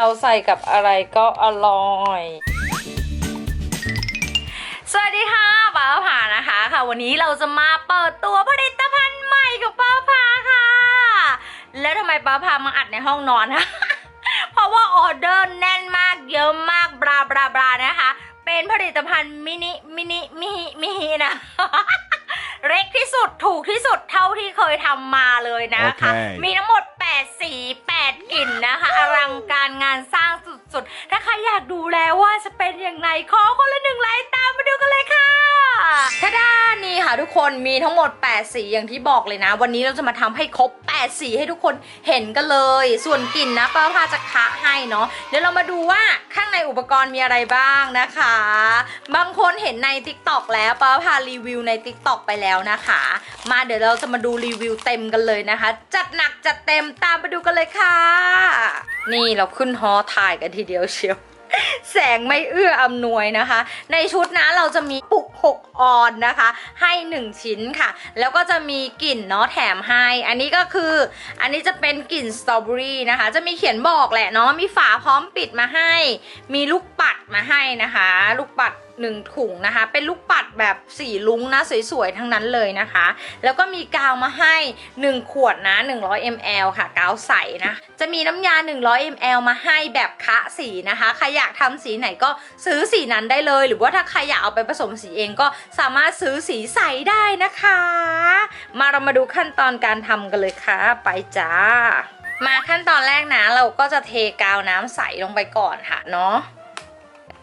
เราใส่กับอะไรก็อร่อย สวัสดีค่ะป้าผานะคะค่ะ วันนี้เราจะมาเปิดตัวผลิตภัณฑ์ใหม่กับป้าผาค่ะ แล้วทำไมป้าผามาอัดในห้องนอนคะ เพราะว่าออเดอร์แน่นมากเยอะมากบราบราบรานะคะ เป็นผลิตภัณฑ์มินิมินิมิฮิมิฮินะเล็กที่สุดถูกที่สุดเท่าที่เคยทำมาเลยนะคะโอเคมีทั้งหมด8 สี 8 กลิ่นนะคะ อลังการงานสร้างสุดๆ ถ้าใครอยากดูแล้วว่าจะเป็นอย่างไรขอคนละหนึ่งไลค์ตามมาดูกันเลยค่ะทาดานี่ค่ะทุกคนมีทั้งหมด 8 สีอย่างที่บอกเลยนะ วันนี้เราจะมาทำให้ครบ 8 สีให้ทุกคนเห็นกันเลย ส่วนกลิ่นนะป้าพาจะคะให้เนาะเดี๋ยวเรามาดูว่าข้างในอุปกรณ์มีอะไรบ้างนะคะ บางคนเห็นใน t ิ k t o k แล้วป้าพารีวิวใน t ิ k t o k ไปแล้วนะคะ มาเดี๋ยวเราจะมาดูรีวิวเต็มกันเลยนะคะ จัดหนักจัดเต็มตามไปดูกันเลยค่ะ นี่เราขึ้นฮอถ่ายกันทีเดียวเชียว แสงไม่เอื้ออำนวยนะคะ ในชุดนะเราจะมีปุก 6 ออนนะคะ ให้ 1 ชิ้นค่ะ แล้วก็จะมีกลิ่นเนาะแถมให้ อันนี้ก็คือ อันนี้จะเป็นกลิ่นสตรอเบอรี่นะคะ จะมีเขียนบอกแหละเนาะมีฝาพร้อมปิดมาให้ มีลูกปัดมาให้นะคะ ลูกปัด หนึ่งถุงนะคะ เป็นลูกปัดแบบสีลุ้งนะสวยๆ ทั้งนั้นเลยนะคะ แล้วก็มีกาวมาให้ 1 ขวดนะ 100 ml ค่ะ กาวใสนะ จะมีน้ำยา 100 ml มาให้แบบคะสีนะคะ ใครอยากทำสีไหนก็ซื้อสีนั้นได้เลย หรือว่าถ้าใครอยากเอาไปผสมสีเองก็สามารถซื้อสีใสได้นะคะ มาเรามาดูขั้นตอนการทำกันเลยค่ะ ไปจ้า มาขั้นตอนแรกนะ เราก็จะเทกาวน้ำใสลงไปก่อนค่ะเนาะ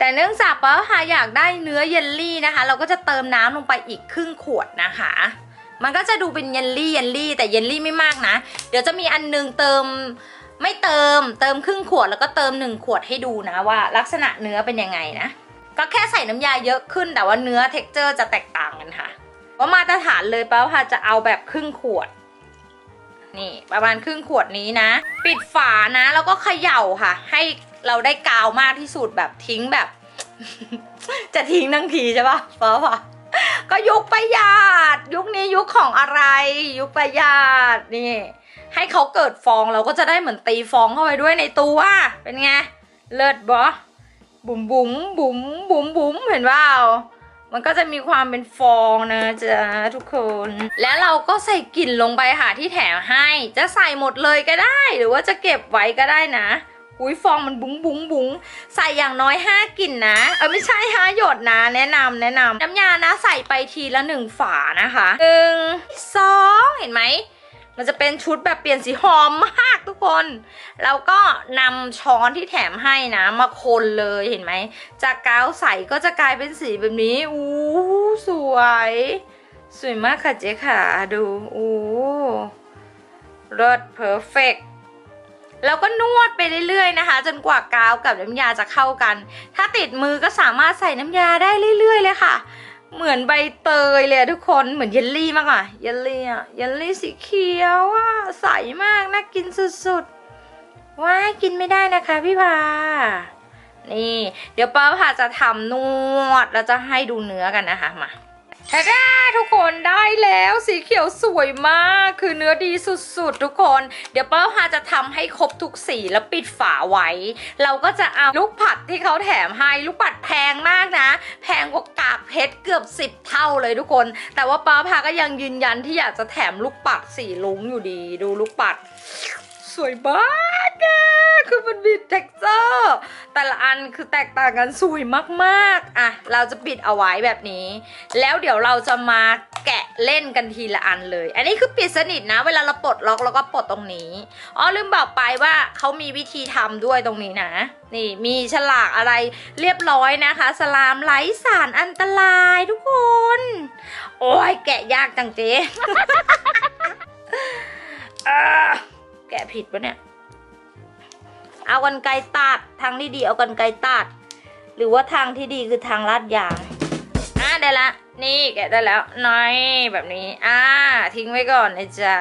แต่เนื่องจากป้าค่ะอยากได้เนื้อเยลลี่นะคะ เราก็จะเติมน้ำลงไปอีกครึ่งขวดนะคะ มันก็จะดูเป็นเยลลี่เยลลี่ แต่เยลลี่ไม่มากนะ เดี๋ยวจะมีอันนึงเติมไม่เติมเติมครึ่งขวดแล้วก็เติมหนึ่งขวดให้ดูนะว่า ลักษณะเนื้อเป็นยังไงนะ ก็แค่ใส่น้ำยาเยอะขึ้นแต่ว่าเนื้อเท็กเจอร์จะแตกต่างกันค่ะว่ามาตรฐานเลยป้าค่ะจะเอาแบบครึ่งขวดนี่ประมาณครึ่งขวดนี้นะ ปิดฝานะ แล้วก็เขย่าค่ะ ให้ เราได้กาวมากที่สุดแบบทิ้งแบบ จะทิ้งทั้งทีใช่ปะเปล่าปะก็ยุคประหยัดยุคนี้ยุคของอะไร ยุคประหยัดนี่ ให้เขาเกิดฟองเราก็จะได้เหมือนตีฟองเข้าไปด้วยในตัวเป็นไงเลิศบอบุ๋มบุ๋มบุ๋มบุ๋มบุ๋มเห็นเปล่ามันก็จะมีความเป็นฟองนะจ๊ะทุกคน แล้วเราก็ใส่กลิ่นลงไปค่ะที่แถมให้ จะใส่หมดเลยก็ได้ หรือว่าจะเก็บไว้ก็ได้นะ อุ้ยฟองมันบุ้งบุ้งบุ้งใส่อย่างน้อย 5กลิ่นนะ เออไม่ใช่ 5 หยดนะ แนะนำแนะนำน้ำยานะใส่ไปทีละหนึ่งฝานะคะหนึ่งสองเห็นไหม มันจะเป็นชุดแบบเปลี่ยนสีหอมมากทุกคน แล้วก็นำช้อนที่แถมให้นะมาคนเลยเห็นไหม จากกาวใสก็จะกลายเป็นสีแบบนี้ อู้สวย สวยมากค่ะเจ๊ค่ะดูอู้เลิศเพอร์เฟก แล้วก็นวดไปเรื่อยๆนะคะ จนกว่ากาวกับน้ำยาจะเข้ากัน ถ้าติดมือก็สามารถใส่น้ำยาได้เรื่อยๆเลยค่ะ เหมือนใบเตยเลยทุกคนเหมือนเยลลี่มากอะเยลลี่อะเยลลี่สีเขียวอะใสมากน่ากินสุดๆว้ายกินไม่ได้นะคะพี่พานี่ เดี๋ยวป้าพาจะทำนวดแล้วจะให้ดูเนื้อกันนะคะมา ทาดาทุกคนได้แล้วสีเขียวสวยมากคือเนื้อดีสุดๆ ทุกคน เดี๋ยวป้าพาจะทำให้ครบทุกสีแล้วปิดฝาไว้ เราก็จะเอาลูกปัดที่เขาแถมให้ลูกปัดแพงมากนะ แพงกว่ากากเพชรเกือบ 10 เท่าเลยทุกคน แต่ว่าป้าพาก็ยังยืนยันที่อยากจะแถมลูกปัดสีลุงอยู่ดี ดูลูกปัด สวยมากอะ คือมันมีเท็กเจอร์แต่ละอันคือแตกต่างกันสวยมากๆอะเราจะปิดเอาไว้แบบนี้ แล้วเดี๋ยวเราจะมาแกะเล่นกันทีละอันเลย อันนี้คือปิดสนิทนะ เวลาเราปลดล็อกเราก็ปลดตรงนี้อ๋อลืมบอกไปว่าเขามีวิธีทำด้วยตรงนี้นะ นี่มีฉลากอะไรเรียบร้อยนะคะ สลามไร้สารอันตรายทุกคน โอ้ยแกะยากจังเจ๊แกะผิดปะเนี่ย เอากันไกลตัดทางที่ดีเอากันไกลตัด หรือว่าทางที่ดีคือทางลาดยางอะได้ละ นี่แกะได้แล้วน้อยแบบนี้ อ่า ทิ้งไว้ก่อนนะจ๊ะ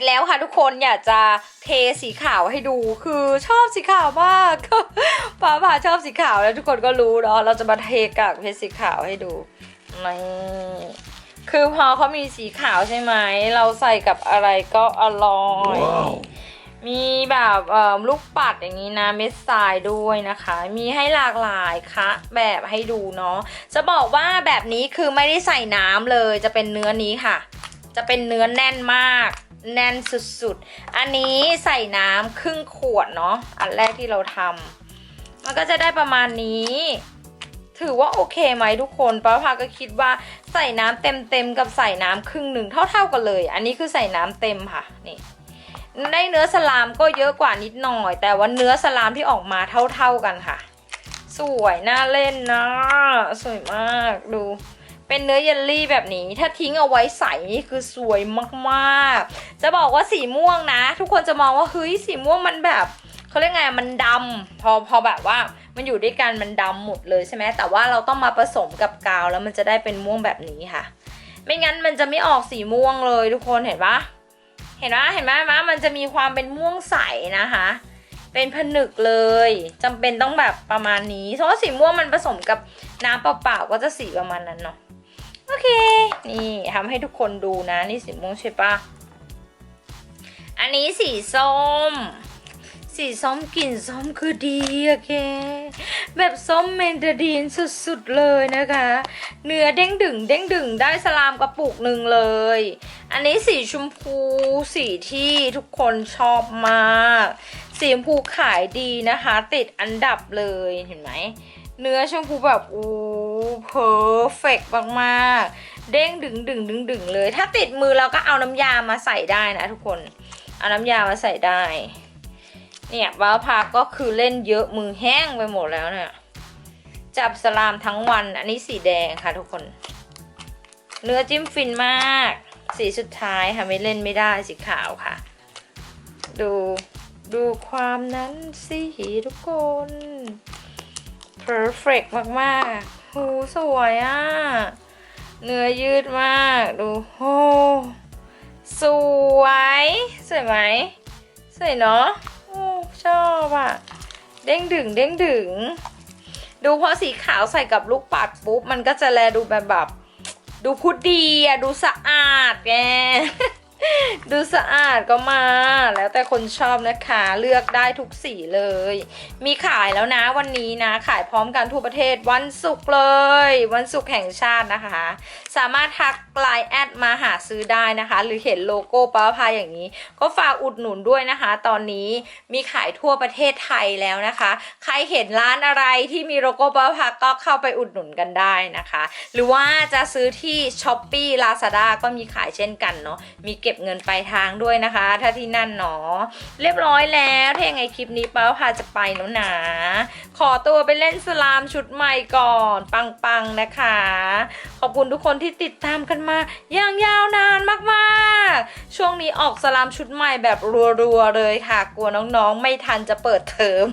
จแล้วค่ะทุกคนอยากจะเทสีขาวให้ดูคือชอบสีขาวมากป้าผ่าชอบสีขาวแล้วทุกคนก็รู้เนาะเราจะมาเทกากเพชรสีขาวให้ดูนี่คือพอเขามีสีขาวใช่ไหมเราใส่กับอะไรก็อร่อยมีแบบเอ่อลูกปัดอย่างนี้นะเม็ดทรายด้วยนะคะ มีให้หลากหลายคะ แบบให้ดูเนาะจะบอกว่าแบบนี้คือไม่ได้ใส่น้ำเลยจะเป็นเนื้อนี้ค่ะ จะเป็นเนื้อแน่นมาก แน่นสุดๆ อันนี้ใส่น้ำครึ่งขวดเนาะ อันแรกที่เราทำ มันก็จะได้ประมาณนี้ ถือว่าโอเคไหมทุกคนป้าพาก็คิดว่าใส่น้ำเต็มๆกับใส่น้ำครึ่งหนึ่งเท่าๆกันเลย อันนี้คือใส่น้ำเต็มค่ะ นี่ได้เนื้อสลามก็เยอะกว่านิดหน่อย แต่ว่าเนื้อสลามที่ออกมาเท่าๆกันค่ะ สวย น่าเล่นนะ สวยมากดู เป็นเนื้อเยลลี่แบบนี้ ถ้าทิ้งเอาไว้ใสนี่คือสวยมากๆ จะบอกว่าสีม่วงนะ ทุกคนจะมองว่าเฮ้ยสีม่วงมันแบบเขาเรียกไงมันดำพอพอแบบว่ามันอยู่ด้วยกันมันดำหมดเลยใช่ไหมแต่ว่าเราต้องมาผสมกับกาวแล้วมันจะได้เป็นม่วงแบบนี้ค่ะ ไม่งั้นมันจะไม่ออกสีม่วงเลยทุกคนเห็นปะเห็นไหมเห็นไหมมะมันจะมีความเป็นม่วงใสนะคะ เป็นผนึกเลยจำเป็นต้องแบบประมาณนี้เพราะสีม่วงมันผสมกับน้ำเปล่าๆก็จะสีประมาณนั้นเนาะ โอเค นี่ทำให้ทุกคนดูนะ นี่สีม่วงใช่ปะอันนี้สีส้ม สีส้มกลิ่นส้มคือดีโอะแกแบบส้มเมนเดอรีนสุดๆเลยนะคะ เนื้อเด้งดึงเด้งดึงได้สลามกระปุกหนึ่งเลย อันนี้สีชมพูสีที่ทุกคนชอบมาก สีชมพูขายดีนะคะ ติดอันดับเลยเห็นไหม เนื้อชมพูแบบอู้เพอร์เฟกมากๆ เด้งดึงดึงดึงดึงเลย ถ้าติดมือเราก็เอาน้ำยามาใส่ได้นะทุกคน เอาน้ำยามาใส่ได้ เนี่ยบ้าพาก็คือเล่นเยอะมือแห้งไปหมดแล้วเนี่ย จับสลามทั้งวัน อันนี้สีแดงค่ะทุกคน เนื้อจิ้มฟินมาก สีสุดท้ายค่ะไม่เล่นไม่ได้สีขาวค่ะ ดูดูความนั้นสิทุกคน perfect มากๆหูสวยอะ เนื้อยืดมาก ดูโอ้สวย สวยไหม สวยเนาะโอ้ชอบอะ เด้งดึงเด้งดึง ดูพอสีขาวใส่กับลูกปัดปุ๊บ มันก็จะแลดูแบบแบบ ดูพุดดีอะดูสะอาดแก ดูสะอาดก็มา แล้วแต่คนชอบนะคะเลือกได้ทุกสีเลย มีขายแล้วนะวันนี้นะ ขายพร้อมกันทั่วประเทศวันศุกร์เลย วันศุกร์แห่งชาตินะคะ สามารถทักไลน์แอดมาหาซื้อได้นะคะ หรือเห็นโลโก้ป้าพายอย่างนี้ ก็ฝากอุดหนุนด้วยนะคะ ตอนนี้มีขายทั่วประเทศไทยแล้วนะคะ ใครเห็นร้านอะไรที่มีโลโก้ป้าพาก็เข้าไปอุดหนุนกันได้นะคะ หรือว่าจะซื้อที่ s h อ p e e Lazada ก็มีขายเช่นกันเนาะมีเก็ก็บเงินปลายทางด้วยนะคะ ถ้าที่นั่นเนาะเรียบร้อยแล้ว ถ้ายังไงคลิปนี้ป้าพาจะไปแล้วนะขอตัวไปเล่นสลามชุดใหม่ก่อนปังๆนะคะ ขอบคุณทุกคนที่ติดตามกันมา อย่างยาวนานมากๆ ช่วงนี้ออกสลามชุดใหม่แบบรัวๆเลยค่ะ กลัวน้องๆ ไม่ทันจะเปิดเทอม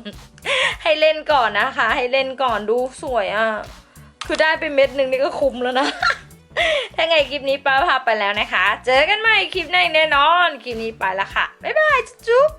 ให้เล่นก่อนนะคะ ให้เล่นก่อนดูสวยอะ คือได้ไปเม็ดหนึ่งนี่ก็คุ้มแล้วนะ ถ้าไงคลิปนี้ป้าพาไปแล้วนะคะ เจอกันใหม่คลิปหน้าแน่นอน คลิปนี้ไปละค่ะ บ๊ายบาย จุ๊บ